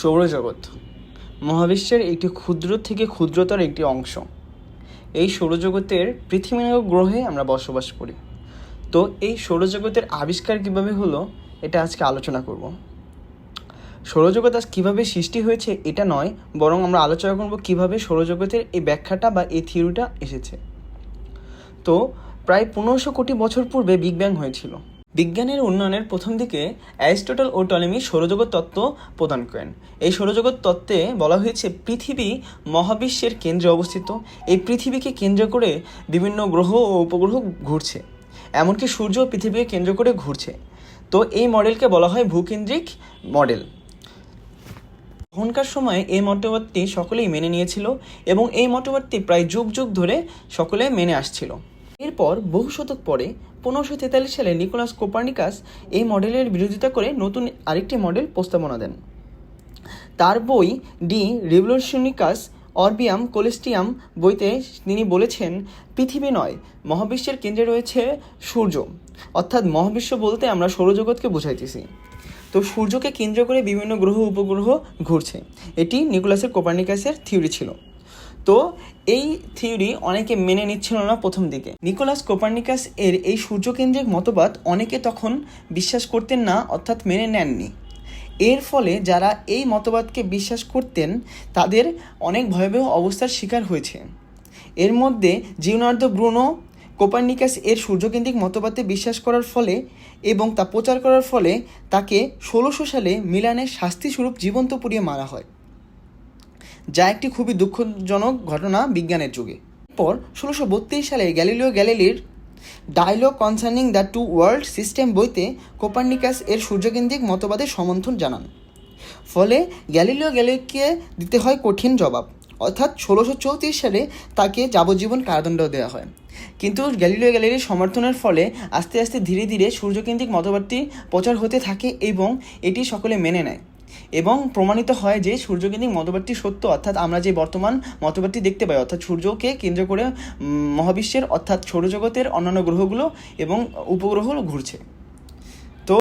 সৌরজগৎ। মহাবিশ্বের একটি ক্ষুদ্র থেকে ক্ষুদ্রতর একটি অংশ। এই সৌরজগতের পৃথিবী নামক গ্রহে আমরা বসবাস করি। তো এই সৌরজগতের আবিষ্কার কীভাবে হলো, এটা আজকে আলোচনা করব। সৌরজগৎ আজ কীভাবে সৃষ্টি হয়েছে, এটা নয়, বরং আমরা আলোচনা করব কীভাবে সৌরজগতের এই ব্যাখ্যাটা বা এই থিওরিটা এসেছে। তো প্রায় পনেরোশো কোটি বছর পূর্বে বিগ ব্যাং হয়েছিল। বিজ্ঞানের উন্নয়নের প্রথম দিকে অ্যারিস্টটল ও টলেমি সৌরজগৎ তত্ত্ব প্রদান করেন। এই সৌরজগৎ তত্ত্বে বলা হয়েছে, পৃথিবী মহাবিশ্বের কেন্দ্রে অবস্থিত। এই পৃথিবীকে কেন্দ্র করে বিভিন্ন গ্রহ ও উপগ্রহ ঘুরছে। এমনকি সূর্য পৃথিবীকে কেন্দ্র করে ঘুরছে। তো এই মডেলকে বলা হয় ভূকেন্দ্রিক মডেল। তখনকার সময়ে এই মতবাদটি সকলেই মেনে নিয়েছিল এবং এই মতবাদটি প্রায় যুগ যুগ ধরে সকলে মেনে আসছিল। এরপর বহু শতক পরে পনেরোশো তেতাল্লিশ সালে নিকোলাস কোপার্নিকাস এই মডেলের বিরোধিতা করে নতুন আরেকটি মডেল প্রস্তাবনা দেন। তার বই ডি রিভলিউশনিকাস অরবিয়াম কোলেস্টিয়াম বইতে তিনি বলেছেন, পৃথিবী নয়, মহাবিশ্বের কেন্দ্রে রয়েছে সূর্য। অর্থাৎ মহাবিশ্ব বলতে আমরা সৌরজগৎকে বোঝাইতেছি। তো সূর্যকে কেন্দ্র করে বিভিন্ন গ্রহ উপগ্রহ ঘুরছে। এটি নিকোলাসের কোপার্নিকাসের থিওরি ছিল। তো এই থিওরি অনেকে মেনে নিচ্ছিল না প্রথম দিকে। নিকোলাস কোপার্নিকাস এর এই সূর্যকেন্দ্রিক মতবাদ অনেকে তখন বিশ্বাস করতেন না, অর্থাৎ মেনে নেননি। এর ফলে যারা এই মতবাদকে বিশ্বাস করতেন, তাদের অনেক ভয়াবহ অবস্থার শিকার হয়েছে। এর মধ্যে জিওনার্দো ব্রুনো কোপার্নিকাস এর সূর্যকেন্দ্রিক মতবাদে বিশ্বাস করার ফলে এবং তা প্রচার করার ফলে তাকে ষোলোশো সালে মিলানের শাস্তিস্বরূপ জীবন্ত পুড়িয়ে মারা হয়। যা একটি খুবই দুঃখজনক ঘটনা বিজ্ঞানের যুগে। পর ষোলোশো সালে Galileo গ্যালিলির dialogue concerning the two world system বইতে কোপার্নিকাস এর সূর্যকেন্দ্রিক মতবাদের সমর্থন জানান। ফলে গ্যালিলিও গ্যালিকে দিতে হয় কঠিন জবাব। অর্থাৎ ষোলোশো চৌত্রিশ সালে তাকে যাবজ্জীবন কারাদণ্ড দেওয়া হয়। কিন্তু গ্যালিলিও গ্যালিলির সমর্থনের ফলে আস্তে আস্তে ধীরে ধীরে সূর্যকেন্দ্রিক মতবাদটি প্রচার হতে থাকে এবং এটি সকলে মেনে নেয়। এবং প্রমাণিত হয় যে সূর্যকেন্দ্রিক মতবাদটি সত্য, অর্থাৎ আমরা যে বর্তমান মতবাদটি দেখতে পাই, অর্থাৎ সূর্যকে কেন্দ্র করে মহাবিশ্বের, অর্থাৎ সৌরজগতের অন্যান্য গ্রহগুলো এবং উপগ্রহগুলো ঘুরছে।